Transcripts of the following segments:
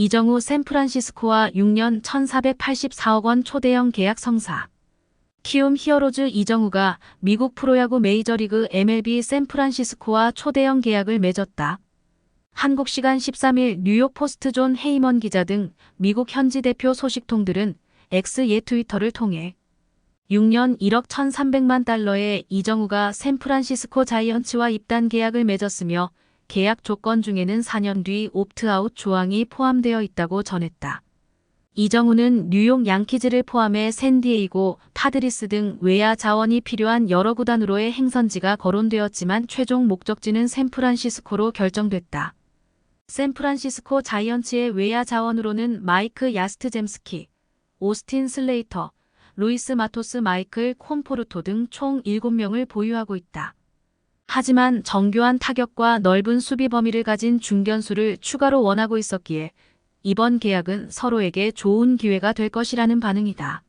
이정우 샌프란시스코와 6년 1484억 원 초대형 계약 성사. 키움 히어로즈 이정우가 미국 프로야구 메이저리그 MLB 샌프란시스코와 초대형 계약을 맺었다. 한국 시간 13일 뉴욕 포스트 존 헤이먼 기자 등 미국 현지 대표 소식통들은 X예 트위터를 통해 6년 1억 1,300만 달러의 이정우가 샌프란시스코 자이언츠와 입단 계약을 맺었으며 계약 조건 중에는 4년 뒤 옵트아웃 조항이 포함되어 있다고 전했다. 이정우는 뉴욕 양키즈를 포함해 샌디에이고, 파드리스 등 외야 자원이 필요한 여러 구단으로의 행선지가 거론되었지만 최종 목적지는 샌프란시스코로 결정됐다. 샌프란시스코 자이언츠의 외야 자원으로는 마이크 야스트젬스키, 오스틴 슬레이터, 루이스 마토스 마이클 콘포르토 등 총 7명을 보유하고 있다. 하지만 정교한 타격과 넓은 수비 범위를 가진 중견수를 추가로 원하고 있었기에 이번 계약은 서로에게 좋은 기회가 될 것이라는 반응이다.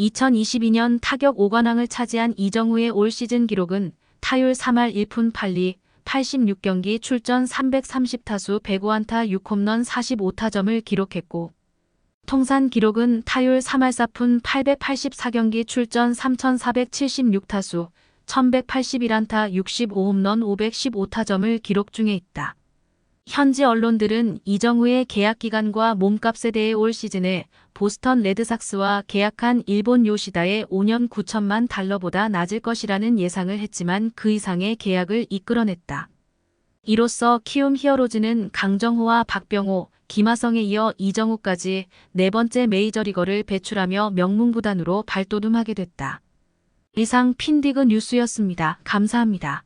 2022년 타격 5관왕을 차지한 이정우의 올 시즌 기록은 타율 3할 1푼 8리, 86경기 출전 330타수 105안타 6홈런 45타점을 기록했고 통산 기록은 타율 3할 4푼 884경기 출전 3476타수 1181안타 65홈런 515타점을 기록 중에 있다. 현지 언론들은 이정우의 계약 기간과 몸값에 대해 올 시즌에 보스턴 레드삭스와 계약한 일본 요시다의 5년 9천만 달러보다 낮을 것이라는 예상을 했지만 그 이상의 계약을 이끌어냈다. 이로써 키움 히어로즈는 강정호와 박병호, 김하성에 이어 이정우까지 네 번째 메이저리거를 배출하며 명문구단으로 발돋움하게 됐다. 이상 핀디그 뉴스였습니다. 감사합니다.